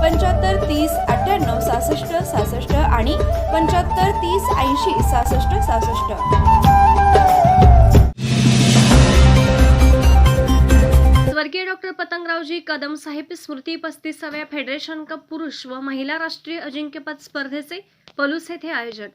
पंच्याहत्तर तीस अठ्ठ्याण्णव सहासष्ट सहासष्ट आणि पंच्याहत्तर तीस ऐंशी सहासष्ट सहासष्ट. स्वर्गीय डॉक्टर पतंगरावजी कदम साहेब स्मृती पस्तीसाव्या फेडरेशन कप पुरुष व महिला राष्ट्रीय अजिंक्यपद स्पर्धेचे पलूस येथे आयोजन.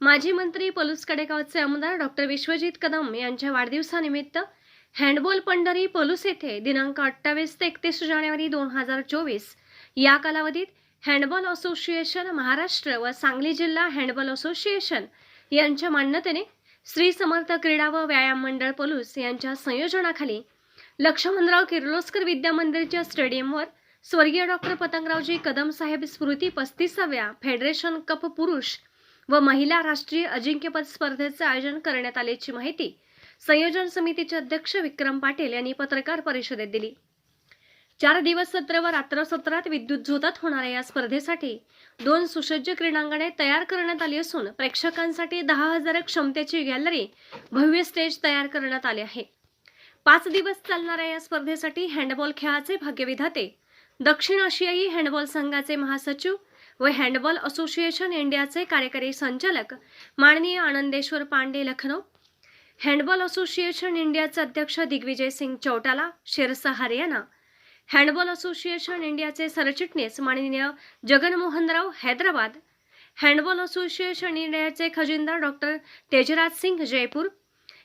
माजी मंत्री पलूस कडेगावचे आमदार डॉक्टर विश्वजित कदम यांच्या वाढदिवसानिमित्त हँडबॉल पंढरी पलूस येथे दिनांक अठ्ठावीस ते एकतीस जानेवारी दोन हजार चोवीस या कालावधीत हँडबॉल असोसिएशन महाराष्ट्र व सांगली जिल्हा हँडबॉल असोसिएशन यांच्या मान्यतेने श्री समर्थ क्रीडा व व्यायाम मंडळ पलूस यांच्या संयोजनाखाली लक्ष्मणराव किर्लोस्कर विद्या मंदिरच्या स्टेडियमवर स्वर्गीय डॉक्टर पतंगरावजी कदम साहेब स्मृती पस्तीसाव्या फेडरेशन कप पुरुष व महिला राष्ट्रीय अजिंक्यपद स्पर्धेचे आयोजन करण्यात आल्याची माहिती संयोजन समितीचे अध्यक्ष विक्रम पाटील यांनी पत्रकार परिषदेत दिली. चार दिवस सत्र व रात्र सत्रात विद्युत झोतात होणाऱ्या या स्पर्धेसाठी दोन सुसज्ज क्रीडांगणे तयार करण्यात आली असून प्रेक्षकांसाठी दहा हजार क्षमतेची गॅलरी भव्य स्टेज तयार करण्यात आले आहे. पाच दिवस चालणाऱ्या या स्पर्धेसाठी हँडबॉल खेळाचे भाग्यविधाते दक्षिण आशियाई हँडबॉल संघाचे महासचिव व हँडबॉल असोसिएशन इंडियाचे कार्यकारी संचालक माननीय आनंदेश्वर पांडे लखनौ हँडबॉल असोसिएशन इंडियाचे अध्यक्ष दिग्विजय सिंग चौटाला शेरसा हरियाणा हँडबॉल असोसिएशन इंडियाचे सरचिटणीस माननीय जगनमोहनराव हैदराबाद हँडबॉल असोसिएशन इंडियाचे खजिनदार डॉक्टर तेजराज सिंग जयपूर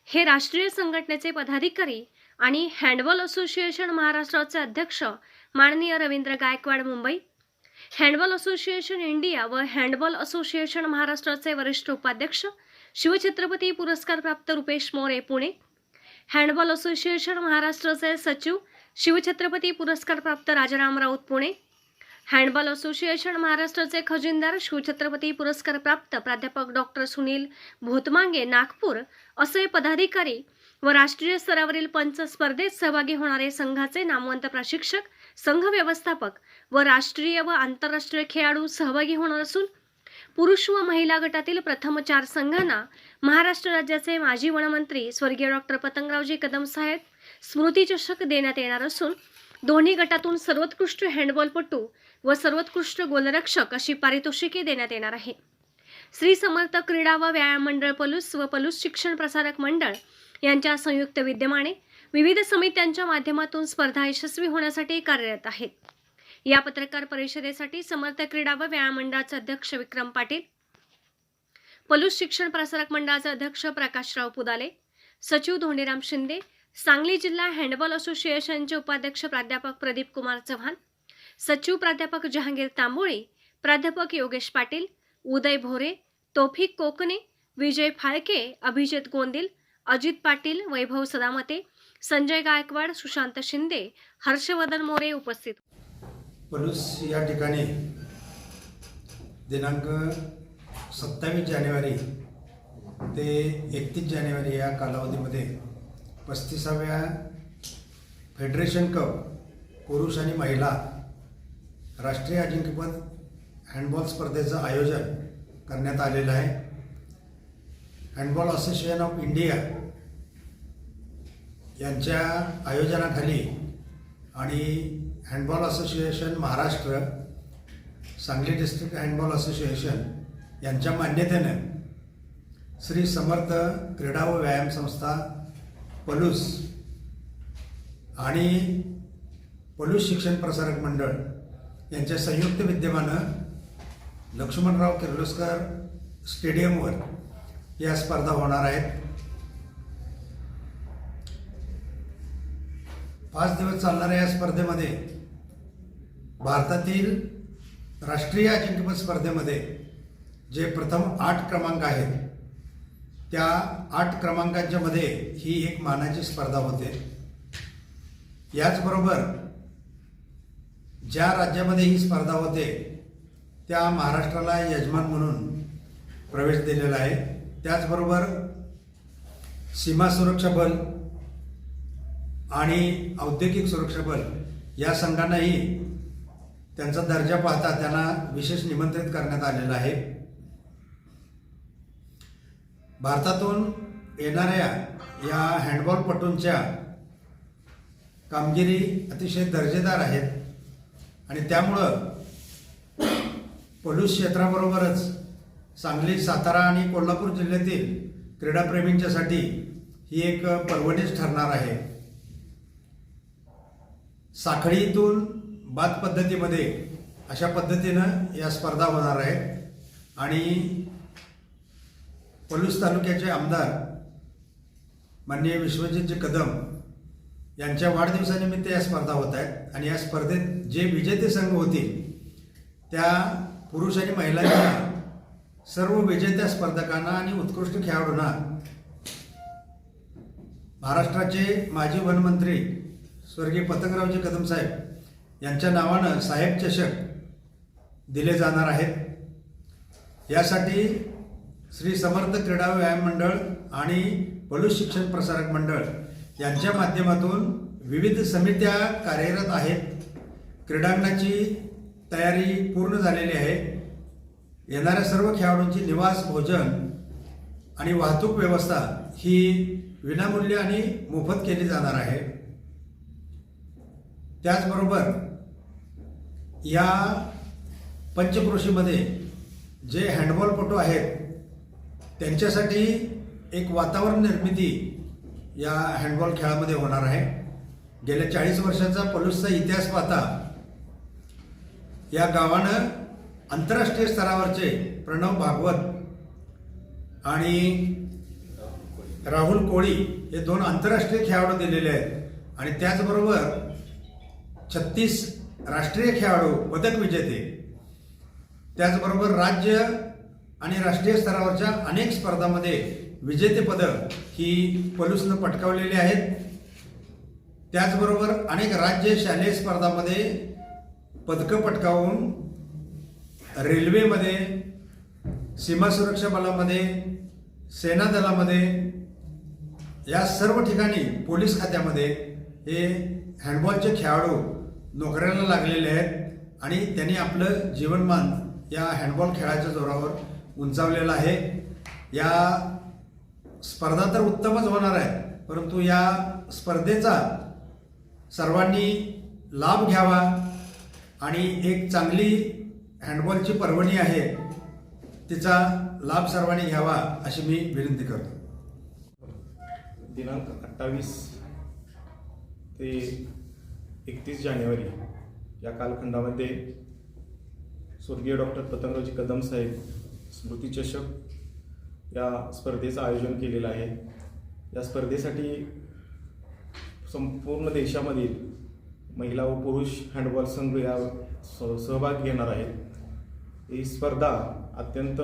हे राष्ट्रीय संघटनेचे पदाधिकारी आणि हँडबॉल असोसिएशन महाराष्ट्राचे अध्यक्ष माननीय Ravindra Gaikwad Mumbai handball association India व हँडबॉल असोसिएशन महाराष्ट्राचे वरिष्ठ उपाध्यक्ष शिवछत्रपती पुरस्कारप्राप्त रुपेश मोरे पुणे हँडबॉल असोसिएशन महाराष्ट्राचे सचिव शिवछत्रपती पुरस्कार प्राप्त राजाराम राऊत पुणे. हँडबॉल असोसिएशन महाराष्ट्राचे खजिनदार शिवछत्रपती पुरस्कार प्राप्त प्राध्यापक डॉक्टर सुनील भोतमांगे नागपूर. असे पदाधिकारी व राष्ट्रीय स्तरावरील पंच स्पर्धेत सहभागी होणारे संघाचे नामवंत प्रशिक्षक संघ व्यवस्थापक व राष्ट्रीय व आंतरराष्ट्रीय खेळाडू सहभागी होणार असून पुरुष व महिला गटातील प्रथम चार संघांना महाराष्ट्र राज्याचे माजी वनमंत्री स्वर्गीय डॉक्टर पतंगरावजी कदम साहेब स्मृतीचषक देण्यात येणार असून दोन्ही गटातून सर्वोत्कृष्ट हँडबॉलपटू व सर्वोत्कृष्ट गोलरक्षक अशी पारितोषिके देण्यात येणार आहे. श्री समर्थ क्रीडा व व्यायाम मंडळ पलूस व पलूस शिक्षण प्रसारक मंडळ यांच्या संयुक्त विद्यमाने विविध समित्यांच्या माध्यमातून स्पर्धा यशस्वी होण्यासाठी कार्यरत आहेत. या पत्रकार परिषदेसाठी समर्थ क्रीडा व व्यायाम मंडळाचे अध्यक्ष विक्रम पाटील पलूस शिक्षण प्रसारक मंडळाचे अध्यक्ष प्रकाशराव पुदाले सचिव धोंडीराम शिंदे सांगली जिल्हा हँडबॉल असोसिएशनचे उपाध्यक्ष प्राध्यापक प्रदीप कुमार चव्हाण सचिव प्राध्यापक जहांगीर तांबोळे प्राध्यापक योगेश पाटील उदय भोरे तोफिक कोकणे विजय फाळके अभिजित गोंदिल अजित पाटील वैभव सदामते संजय गायकवाड सुशांत शिंदे हर्षवर्धन मोरे उपस्थित पलूस या ठिकाणी दिनांक सत्तावीस जानेवारी ते एकतीस जानेवारी या कालावधीमध्ये पस्तीसाव्या फेडरेशन कप पुरुष आणि महिला राष्ट्रीय अजिंक्यपद हँडबॉल स्पर्धेचं आयोजन करण्यात आलेलं आहे. हँडबॉल असोसिएशन ऑफ इंडिया यांच्या आयोजनाखाली आणि handball association Maharashtra Sangli district handball association यांच्या मान्यतेनं श्री समर्थ क्रीडा व व्यायाम संस्था पलूस आणि पलूस शिक्षण प्रसारक मंडळ यांच्या संयुक्त विद्यमानं लक्ष्मणराव किर्लोस्कर स्टेडियमवर या स्पर्धा होणार आहेत. पाच दिवस चालणाऱ्या या स्पर्धेमध्ये भारतातील राष्ट्रीय अजिंक्यपद स्पर्धेमध्ये जे प्रथम आठ क्रमांक आहेत त्या आठ क्रमांकांच्या मध्ये ही एक मानाची स्पर्धा होते. याचबरोबर ज्या राज्यामध्ये ही स्पर्धा होते त्या महाराष्ट्राला यजमान म्हणून प्रवेश दिलेला आहे. त्याचबरोबर सीमा सुरक्षा बल आणि औद्योगिक सुरक्षा बल या संघांनाही त्यांचा दर्जा पाहता त्यांना विशेष निमंत्रित करण्यात आलेलं आहे. भारतातून येणाऱ्या या हँडबॉलपटूंच्या कामगिरी अतिशय दर्जेदार आहेत. आणि त्यामुळं पलूस क्षेत्राबरोबरच सांगली सातारा आणि कोल्हापूर जिल्ह्यातील क्रीडाप्रेमींच्यासाठी ही एक पर्वणीच ठरणार आहे. साखळीतून बाद पद्धतीमध्ये अशा पद्धतीनं या स्पर्धा होणार आहेत. आणि पलूस तालुक्याचे आमदार माननीय विश्वजितजी कदम यांच्या वाढदिवसानिमित्त या स्पर्धा होत आहेत आणि या स्पर्धेत जे विजेते संघ होतील त्या पुरुष आणि महिलांच्या सर्व विजेत्या स्पर्धकांना आणि उत्कृष्ट खेळाडूंना महाराष्ट्राचे माजी वनमंत्री स्वर्गीय पतंगरावजी कदम साहेब यांच्या नावानं साहेब चषक दिले जाणार आहेत. यासाठी श्री समर्थ क्रीडा व्यायाम मंडळ आणि पलूस शिक्षण प्रसारक मंडळ यांच्या माध्यमातून विविध समित्या कार्यरत आहेत. क्रीडांगणाची तयारी पूर्ण झालेली आहे. येणाऱ्या सर्व खेळाडूंची निवास भोजन आणि वाहतूक व्यवस्था ही विनामूल्य आणि मोफत केली जाणार आहे. त्याचबरोबर या पंचक्रोशीमध्ये जे हँडबॉलपटू आहेत त्यांच्यासाठी एक वातावरण निर्मिती या हँडबॉल खेळामध्ये होणार आहे. गेल्या चाळीस वर्षाचा पलूसचा इतिहास पाहता या गावानं आंतरराष्ट्रीय स्तरावरचे प्रणव भागवत आणि राहुल कोळी हे दोन आंतरराष्ट्रीय खेळाडू दिलेले आहेत. आणि त्याचबरोबर छत्तीस राष्ट्रीय खेळाडू पदक विजेते. त्याचबरोबर राज्य आणि राष्ट्रीय स्तरावरच्या अनेक स्पर्धामध्ये विजेतेपदं ही पलूसनं पटकावलेली आहेत. त्याचबरोबर अनेक राज्य शालेय स्पर्धामध्ये पदकं पटकावून रेल्वेमध्ये सीमा सुरक्षा बलामध्ये सेना दलामध्ये या सर्व ठिकाणी पोलीस खात्यामध्ये हे हँडबॉलचे खेळाडू नोकऱ्याला लागलेले आहेत आणि त्यांनी आपलं जीवनमान या हँडबॉल खेळाच्या जोरावर उंचावलेला आहे. या स्पर्धा तर उत्तमच होणार आहे परंतु या स्पर्धेचा सर्वांनी लाभ घ्यावा आणि एक चांगली हँडबॉलची पर्वणी आहे तिचा लाभ सर्वांनी घ्यावा अशी मी विनंती करतो. दिनांक अठ्ठावीस ते एकतीस जानेवारी या कालखंडामध्ये स्वर्गीय डॉक्टर पतंगरावजी कदम साहेब स्मृतीचषक या स्पर्धेचं आयोजन केलेलं आहे. या स्पर्धेसाठी संपूर्ण देशामधील महिला व पुरुष हँडबॉल संघ या स- सहभाग घेणार आहेत. ही स्पर्धा अत्यंत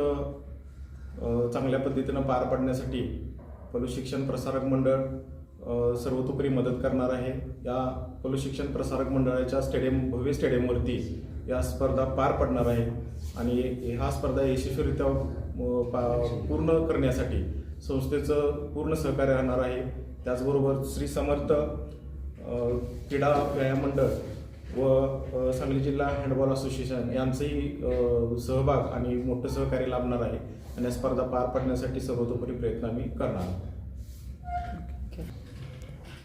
चांगल्या पद्धतीनं पार पाडण्यासाठी पलू शिक्षण प्रसारक मंडळ सर्वतोपरी मदत करणार आहे. या पलू शिक्षण प्रसारक मंडळाच्या स्टेडियम भव्य स्टेडियमवरती या स्पर्धा पार पडणार आहे आणि हा स्पर्धा यशस्वीरित्या पा- पूर्ण करण्यासाठी संस्थेचं पूर्ण सहकार्य राहणार आहे. त्याचबरोबर श्री समर्थ क्रीडा व्यायाम मंडळ व सांगली जिल्हा हँडबॉल असोसिएशन यांचंही सहभाग आणि मोठं सहकार्य लाभणार आहे. आणि या स्पर्धा पार पाडण्यासाठी सर्वतोपरी प्रयत्न आम्ही करणार आहोत.